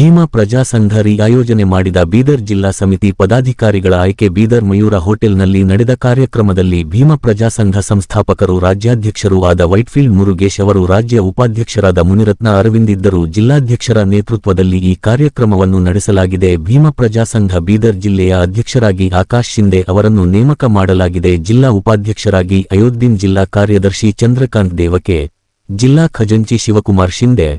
ಭೀಮಾ ಪ್ರಜಾಸಂಘ ಆಯೋಜನೆ ಮಾಡಿದ ಬೀದರ್ ಜಿಲ್ಲಾ ಸಮಿತಿ ಪದಾಧಿಕಾರಿಗಳ ಆಯ್ಕೆ ಬೀದರ್ ಮಯೂರ ಹೋಟೆಲ್ನಲ್ಲಿ ನಡೆದ ಕಾರ್ಯಕ್ರಮದಲ್ಲಿ ಭೀಮಾ ಪ್ರಜಾಸಂಘ ಸಂಸ್ಥಾಪಕರು ರಾಜ್ಯಾಧ್ಯಕ್ಷರೂ ಆದ ವೈಟ್ಫೀಲ್ಡ್ ಮುರುಗೇಶ್ ಅವರು ರಾಜ್ಯ ಉಪಾಧ್ಯಕ್ಷರಾದ ಮುನಿರತ್ನ ಅರವಿಂದ್ ಇದ್ದರು ಜಿಲ್ಲಾಧ್ಯಕ್ಷರ ನೇತೃತ್ವದಲ್ಲಿ ಈ ಕಾರ್ಯಕ್ರಮವನ್ನು ನಡೆಸಲಾಗಿದೆ. ಭೀಮಾ ಪ್ರಜಾಸಂಘ ಬೀದರ್ ಜಿಲ್ಲೆಯ ಅಧ್ಯಕ್ಷರಾಗಿ ಆಕಾಶ್ ಶಿಂದೆ ಅವರನ್ನು ನೇಮಕ ಮಾಡಲಾಗಿದೆ. ಜಿಲ್ಲಾ ಉಪಾಧ್ಯಕ್ಷರಾಗಿ ಅಯೋಧ್ಯನ್ ಜಿಲ್ಲಾ ಕಾರ್ಯದರ್ಶಿ ಚಂದ್ರಕಾಂತ್ ದೇವಕೆ, ಜಿಲ್ಲಾ ಖಜಂಚಿ ಶಿವಕುಮಾರ್ ಶಿಂದೆ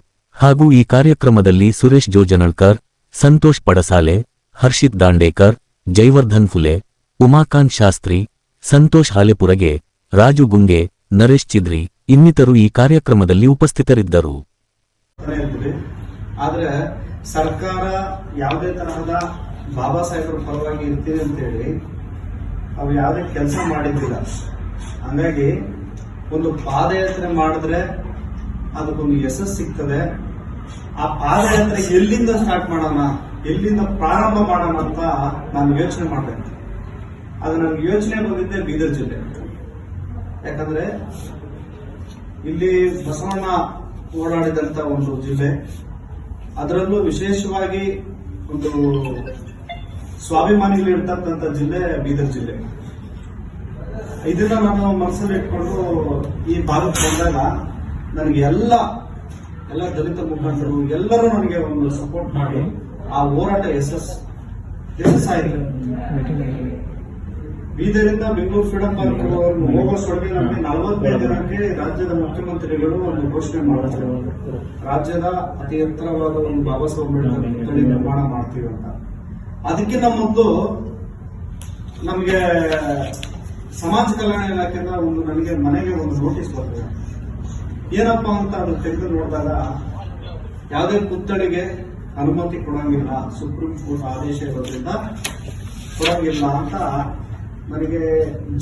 ಹಾಗೂ ಈ ಕಾರ್ಯಕ್ರಮದಲ್ಲಿ ಸುರೇಶ್ ಜೋಜನಳ್ಕರ್, ಸಂತೋಷ್ ಪಡಸಾಲೆ, ಹರ್ಷಿತ್ ದಾಂಡೇಕರ್, ಜೈವರ್ಧನ್ ಫುಲೆ, ಉಮಾಕಾಂತ್ ಶಾಸ್ತ್ರಿ, ಸಂತೋಷ್ ಹಾಲೆಪುರಗೆ, ರಾಜು ಗುಂಗೆ, ನರೇಶ್ ಚಿದ್ರಿ ಇನ್ನಿತರು ಈ ಕಾರ್ಯಕ್ರಮದಲ್ಲಿ ಉಪಸ್ಥಿತರಿದ್ದರು. ಆದ್ರೆ ಸರ್ಕಾರ ಯಾವುದೇ ತರಹದ ಬಾಬಾ ಸಾಹೇಬ್ರ ಪರವಾಗಿ ಇರ್ತೀವಿ ಅಂತೇಳಿ ಅವ್ರು ಯಾವುದೇ ಕೆಲಸ ಮಾಡಿದ್ದಿಲ್ಲ. ಹಂಗಾಗಿ ಒಂದು ಪಾದಯಾತ್ರೆ ಮಾಡಿದ್ರೆ ಅದಕ್ಕೊಂದು ಯಶಸ್ಸು ಸಿಗ್ತದೆ. ಆ ಪಾದಯಾತ್ರೆ ಎಲ್ಲಿಂದ ಸ್ಟಾರ್ಟ್ ಮಾಡೋಣ? ಎಲ್ಲಿಂದ ಪ್ರಾರಂಭ ಮಾಡೋಣ ಅಂತ ನಾನು ಯೋಚನೆ ಮಾಡಿದೆ. ಅದು ನನಗೆ ಯೋಚನೆ ಬಂದಿದ್ದೆ ಬೀದರ್ ಜಿಲ್ಲೆ. ಯಾಕಂದ್ರೆ ಇಲ್ಲಿ ಬಸವಣ್ಣ ಓಡಾಡಿದಂತ ಒಂದು ಜಿಲ್ಲೆ. ಅದರಲ್ಲೂ ವಿಶೇಷವಾಗಿ ಒಂದು ಸ್ವಾಭಿಮಾನಿಗಳು ಇರ್ತಕ್ಕಂಥ ಜಿಲ್ಲೆ ಬೀದರ್ ಜಿಲ್ಲೆ. ಇದನ್ನ ನಾನು ಮನಸ್ಸಲ್ಲಿ ಇಟ್ಕೊಂಡು ಈ ಭಾಗಕ್ಕೆ ಬಂದಾಗ ನನಗೆ ಎಲ್ಲ ಎಲ್ಲ ದಲಿತ ಮುಖಂಡರು ಎಲ್ಲರೂ ನನಗೆ ಒಂದು ಸಪೋರ್ಟ್ ಮಾಡಿ ಆ ಹೋರಾಟ ಯಶಸ್ ಯಶಸ್ಸಾಯಿತು ಬೀದರಿಂದ ಬೆಂಗಳೂರು ಫ್ರೀಡಮ್ ಪಾರ್ಕ್ ಹೋಗೋ ನಮಗೆ ನಲವತ್ತೈದು ದಿನಕ್ಕೆ ರಾಜ್ಯದ ಮುಖ್ಯಮಂತ್ರಿಗಳು ಒಂದು ಘೋಷಣೆ ಮಾಡಿದ್ರು. ರಾಜ್ಯದ ಅತಿ ಎತ್ತರವಾದ ಒಂದು ಬಾಬಾ ಸಾಹೇಬ್ ಅಂಬೇಡ್ಕರ್ ನಿರ್ಮಾಣ ಮಾಡ್ತೀವಿ ಅಂತ. ಅದಕ್ಕಿಂತ ಮೊದಲು ನಮಗೆ ಸಮಾಜ ಕಲ್ಯಾಣ ಇಲಾಖೆಯಿಂದ ಒಂದು ನನಗೆ ಮನೆಗೆ ಒಂದು ನೋಟಿಸ್ ಬರ್ತದೆ ಏನಪ್ಪಾ ಅಂತ ಅದು ತೆಗೆದು ನೋಡಿದಾಗ ಯಾವುದೇ ಪುತ್ಥಳಿಗೆ ಅನುಮತಿ ಕೊಡಂಗಿಲ್ಲ, ಸುಪ್ರೀಂ ಕೋರ್ಟ್ ಆದೇಶ ಇರೋದ್ರಿಂದ ಕೊಡಂಗಿಲ್ಲ ಅಂತ ನನಗೆ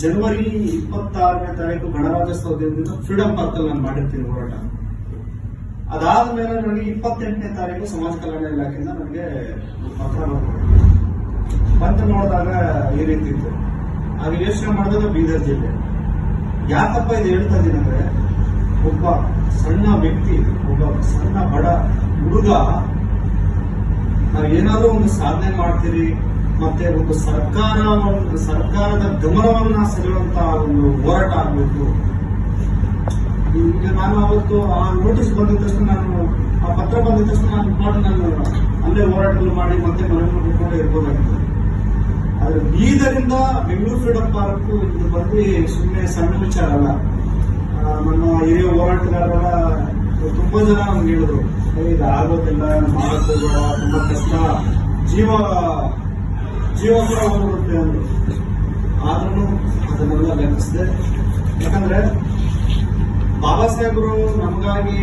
ಜನವರಿ ಇಪ್ಪತ್ತಾರನೇ ತಾರೀಕು ಗಣರಾಜ್ಯೋತ್ಸವದಿಂದ ಫ್ರೀಡಂ ಪಾರ್ಕ್ ಅಲ್ಲಿ ನಾನು ಮಾಡಿರ್ತೀನಿ ಹೋರಾಟ. ಅದಾದ್ಮೇಲೆ ನನಗೆ ಇಪ್ಪತ್ತೆಂಟನೇ ತಾರೀಕು ಸಮಾಜ ಕಲ್ಯಾಣ ಇಲಾಖೆಯಿಂದ ನನಗೆ ಪತ್ರ ಬಂದು ನೋಡಿದಾಗ ಈ ರೀತಿ ಇತ್ತು. ಆಗ ಯೋಚನೆ ಮಾಡಿದಾಗ ಬೀದರ್ ಜಿಲ್ಲೆ. ಯಾಕಪ್ಪ ಇದು ಹೇಳ್ತಾ ಇದ್ದೀನಿ ಒಬ್ಬ ಸಣ್ಣ ವ್ಯಕ್ತಿ, ಒಬ್ಬ ಸಣ್ಣ ಬಡ ಹುಡುಗ ನಾವು ಏನಾದ್ರೂ ಒಂದು ಸಾಧನೆ ಮಾಡ್ತೀರಿ, ಮತ್ತೆ ಒಂದು ಸರ್ಕಾರ, ಒಂದು ಸರ್ಕಾರದ ಗಮನವನ್ನ ಸೆಳೆಯುವಂತ ಒಂದು ಹೋರಾಟ ಆಗಬೇಕು. ಈಗ ನಾನು ಅವತ್ತು ಆ ನೋಟಿಸ್ ಬಂದಿದ ತಕ್ಷಣ ನಾನು, ಆ ಪತ್ರ ಬಂದಿದ ತಕ್ಷಣ ನಾನು ಮಾಡಿ ನಾನು ಅಲ್ಲೇ ಹೋರಾಟಗಳು ಮಾಡಿ ಮತ್ತೆ ಮನೆಯನ್ನು ಬಿಟ್ಕೊಂಡೇ ಇರ್ಬೋದಾಗಿತ್ತು. ಆದ್ರೆ ಬೀದರಿಂದ ಬೆಂಗಳೂರು ಫ್ರೀಡಮ್ ಪಾರ್ಕ್ ಇದು ಬಂದು ಸುಮ್ಮನೆ ಸಣ್ಣ ವಿಚಾರ ಅಲ್ಲ. ಹೋರಾಟಗಾರರ ತುಂಬಾ ಜನ ನಮ್ಗೆ ಹೇಳಿದ್ರು "ಏ, ಇದು ಆಗೋದಿಲ್ಲ ಮಾಡಕ್ ಹೋಗ್ಬೇಡ ತುಂಬಾ ಕಷ್ಟ ಜೀವ ಜೀವ ಕೂಡ ಹೋಗ್ಬಿಡುತ್ತೆ ಅಂದ್ರು. ಆದ್ರೂ ಅದನ್ನೆಲ್ಲ ಲೆಕ್ಕಿಸಿದೆ ಯಾಕಂದ್ರೆ ಬಾಬಾ ಸಾಹೇಬರು ನಮಗಾಗಿ